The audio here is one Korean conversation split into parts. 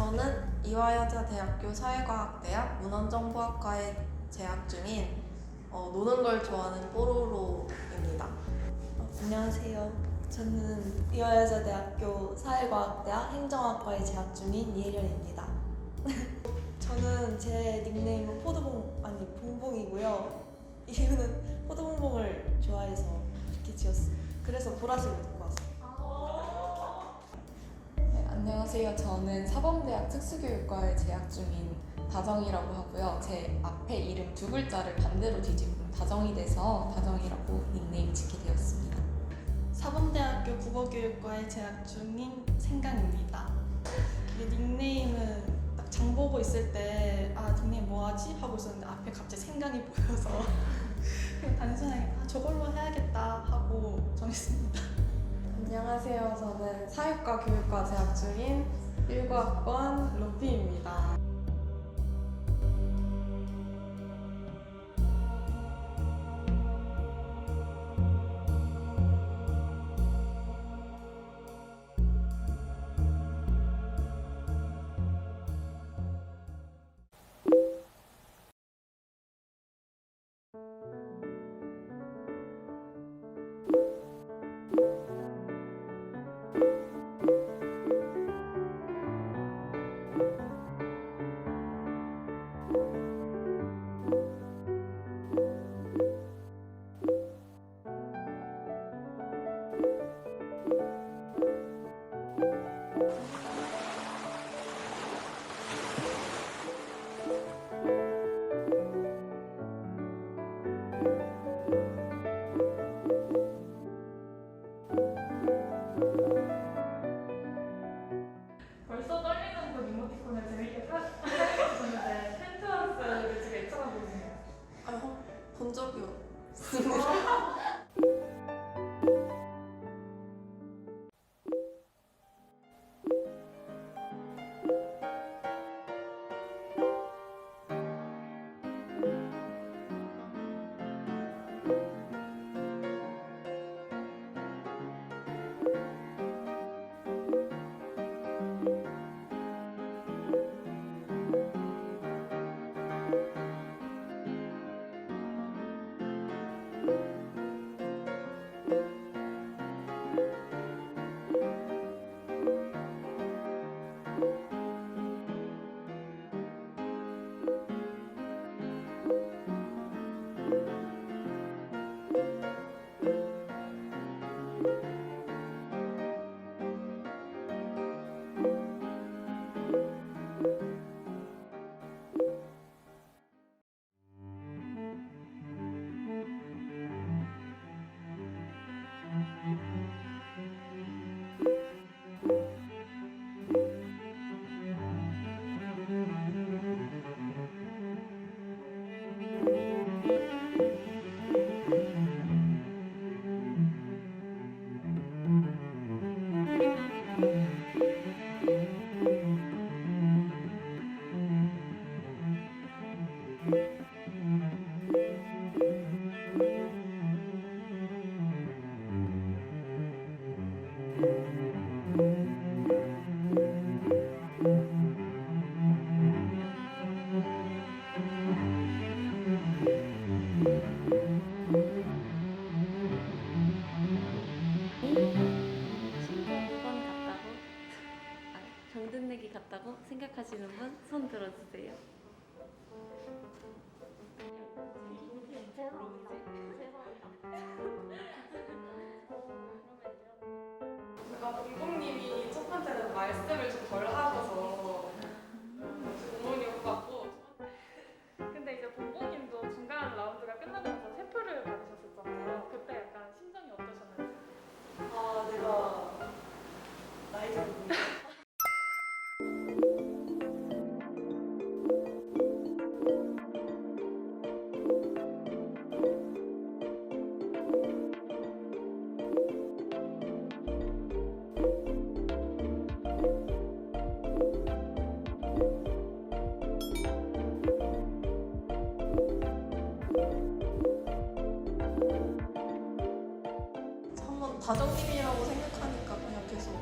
저는 이화여자대학교 사회과학대학 문헌정보학과에 재학 중인 어, 노는 걸 좋아하는 뽀로로입니다. 안녕하세요. 저는 이화여자대학교 사회과학대학 행정학과에 재학 중인 이혜련입니다. 저는 제 닉네임은 포도봉 아니 봉봉이고요. 이유는 포도봉봉을 좋아해서 이렇게 지었어요. 그래서 보라색을 입고 왔어요. 네, 안녕하세요. 저는 사범대학 특수교육과에 재학 중인 다정이라고 하고요. 제 앞에 이름 두 글자를 반대로 뒤집으면 다정이 돼서 다정이라고 닉네임 짓게 되었습니다. 사범대학교 국어교육과에 재학 중인 생강입니다. 닉네임은 딱 장 보고 있을 때 아 닉네임 뭐하지 하고 있었는데 앞에 갑자기 생강이 보여서 단순하게 아, 저걸로 해야겠다 하고 정했습니다. 안녕하세요. 저는 사육과 교육과 재학 중인 1과학번 루피입니다. 생각하시는 분 손 들어주세요. 제가 공공님이 첫 번째는 말씀을 좀 덜 하셔 한번 다정님이라고 생각하니까 그냥 계속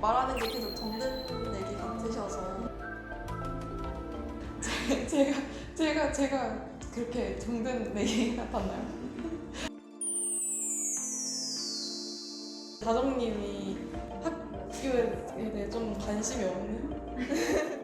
말하는 게 계속 정든 내기 같으셔서 제가 제가 제가 그렇게 정든 내기 같았나요? 다정님이 학교에 대해 좀 관심이 없는?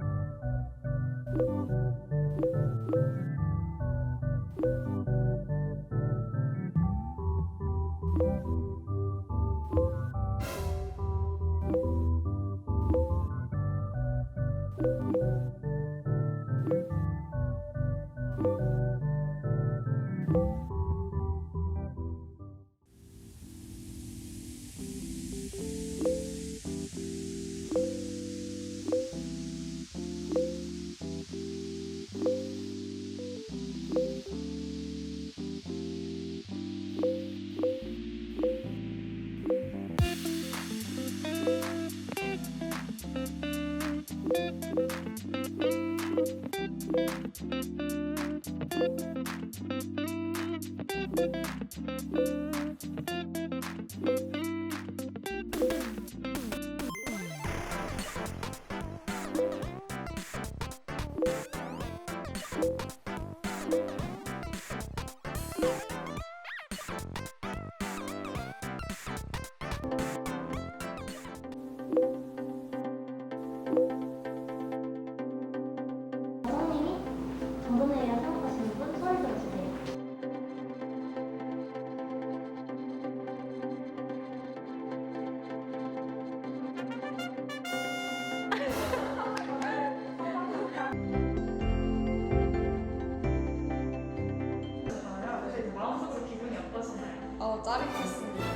마음속으로 기분이 어떠셨나요? 아 짜릿했습니다.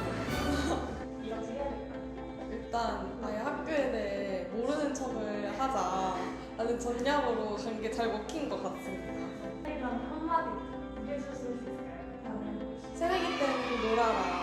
일단 아예 학교에 대해 모르는 척을 하자 라는 전략으로 간 게 잘 먹힌 것 같습니다. 그럼 한마디 해주실 수 있을까요? 새내기 때는 놀아라.